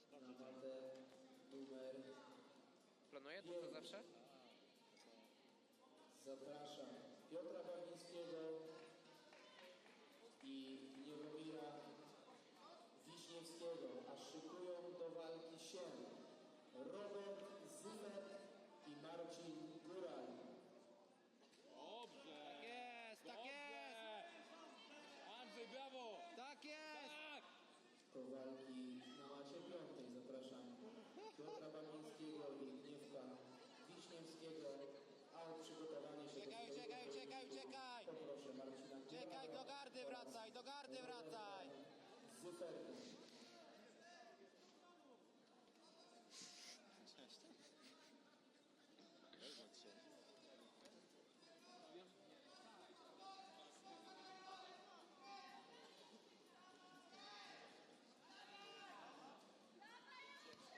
to na sprawdzę. matę numer Planuje to, to zawsze? Zapraszam Piotra Bagińskiego i Gniewomira Wiśniewskiego, a szykują do walki się Robert Zymet i Marcin Góraj. Dobrze! Jest, tak jest! Andrzej, brawo! Tak jest! Tak! Do walki na macie piątej zapraszam Piotra Bagińskiego i Gniewka Wiśniewskiego, a o przygotowanie się Uciekaj, do swojego uciekaj, uciekaj, pojedynku uciekaj! Poproszę Marcina Uciekaj, Góraja do gardy oraz wracaj, do gardy wracaj! Zyferny.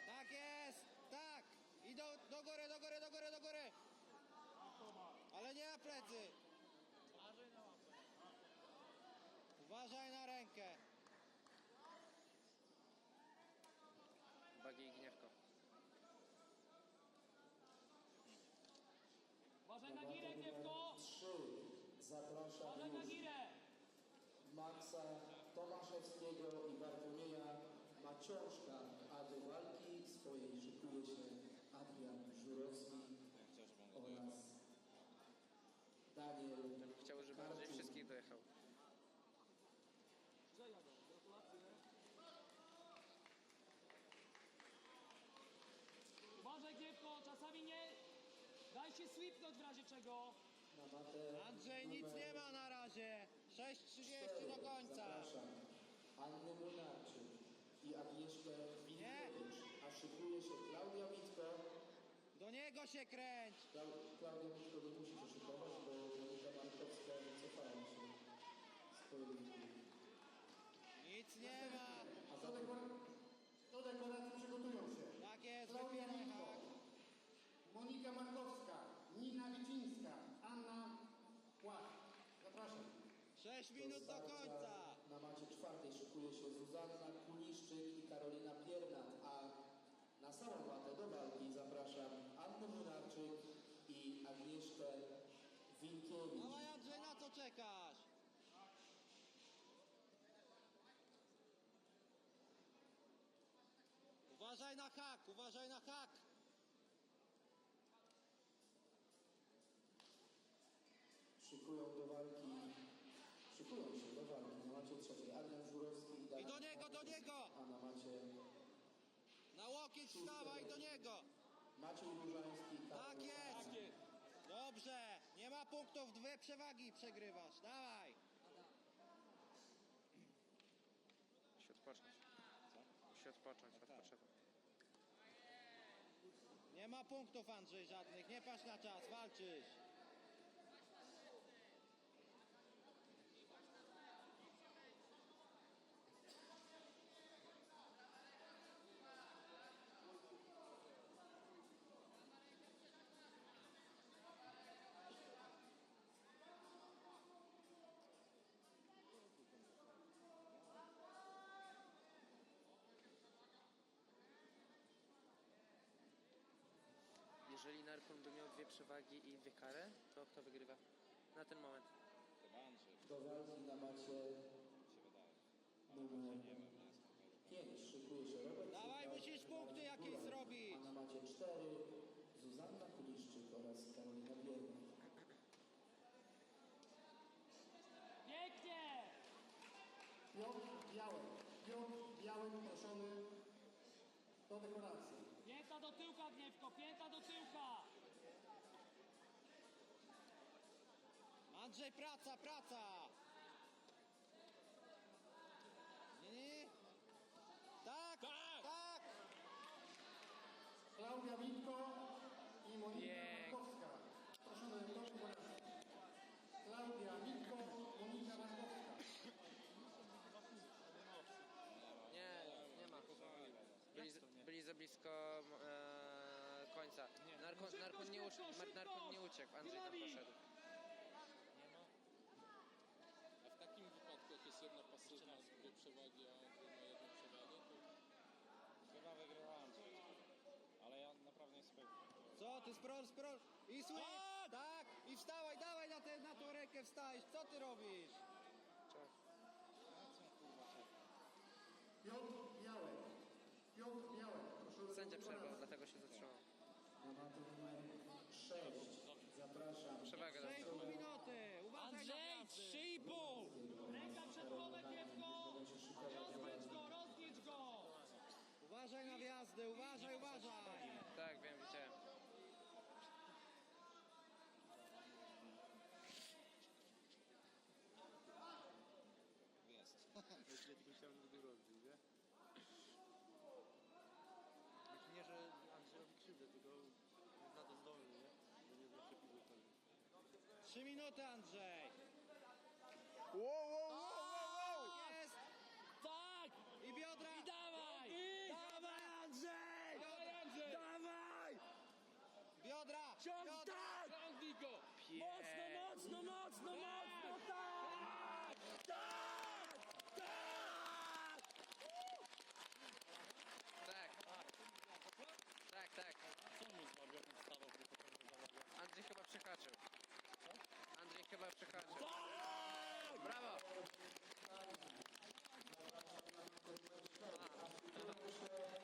Tak jest! Tak! I do, do góry, do góry, do góry, do góry! Ale nie na plecy! Uważaj na rękę! Bagi i gniewko. Uważaj na girę, Kiewko! Trzy. Zapraszam Uważaj na girę! Maxa Tomaszewskiego i Bartłomieja Maciążka, a do walki swojej szykuje się się sweepnąć w razie czego. Na matę Andrzej, nic numer nie ma na razie! 6.30 cztery. do końca! Zapraszam Annę Munarczyk i Agnieszkę Wilkiewicz, a szykuje się Klaudia Witko. Do niego się kręć! Klau- Klaudia Witko nie musi się szykować, bo Monika Markowska wycofała się z pojedynku. Nic nie ma! A zatem Do dekoracji przygotują się. Tak jest, Klaudia wypieraj Witko, hak! Monika Markowska, Nina Wicińska, Anna Płach. Zapraszam. 6 minut do końca! Na macie czwartej szykuje się Zuzanna Kuliszczyk i Karolina Piernat, a na samą matę do walki zapraszam Annę Munarczyk i Agnieszkę Winkiewicz. Dawaj Andrzej, na co czekasz? Uważaj na hak, uważaj na hak! Szykują do szykują się do walki na macie trzeciej Adrian Żurowski i I do niego, do niego! A na macie Na łokieć wstawaj do niego! Maciej Różański i Tak jest! Tak jest. Dobrze! Nie ma punktów, dwie przewagi przegrywasz. Dawaj! Musi odpocząć. Co? Musi odpocząć, odpoczywa. Nie ma punktów Andrzej żadnych, nie patrz na czas, walczysz. Jeżeli Narkun by miał dwie przewagi i dwie kary, to kto wygrywa? Na ten moment. Do walki na macie numer Nie wiem, nie jest 5 szykuje się Robert Dawaj, musisz punkty jakieś zrobić. A na macie 4 Zuzanna Kuliszczyk oraz Karolina Piernat. Pięknie! Piotr Białek. Piotr Białek proszony do dekoracji. Tyłka, Gniewko, pięta do tyłka! Andrzej, praca, praca! Narko, szybko, narkon, nie uciekł, narkon nie uciekł, Andrzej tam poszedł. Nie ma. A w takim wypadku, jak jest jedna pasywna dwie przewagi, a on ma jedną przewagę, to... Chyba wygrywałem Andrzej. Ale ja naprawdę nie spekuję. Co, ty sprol, sprol i słysz! Tak! tak! I wstawaj, dawaj na, tę na tą rękę wstajesz, co ty robisz? Cześć. Ja co, kurwa, czekam. Zawody numer 6. Zapraszam. Przewagę. 6 minuty. Uważaj na Andrzej, 3,5! Trzy minuty, Andrzej.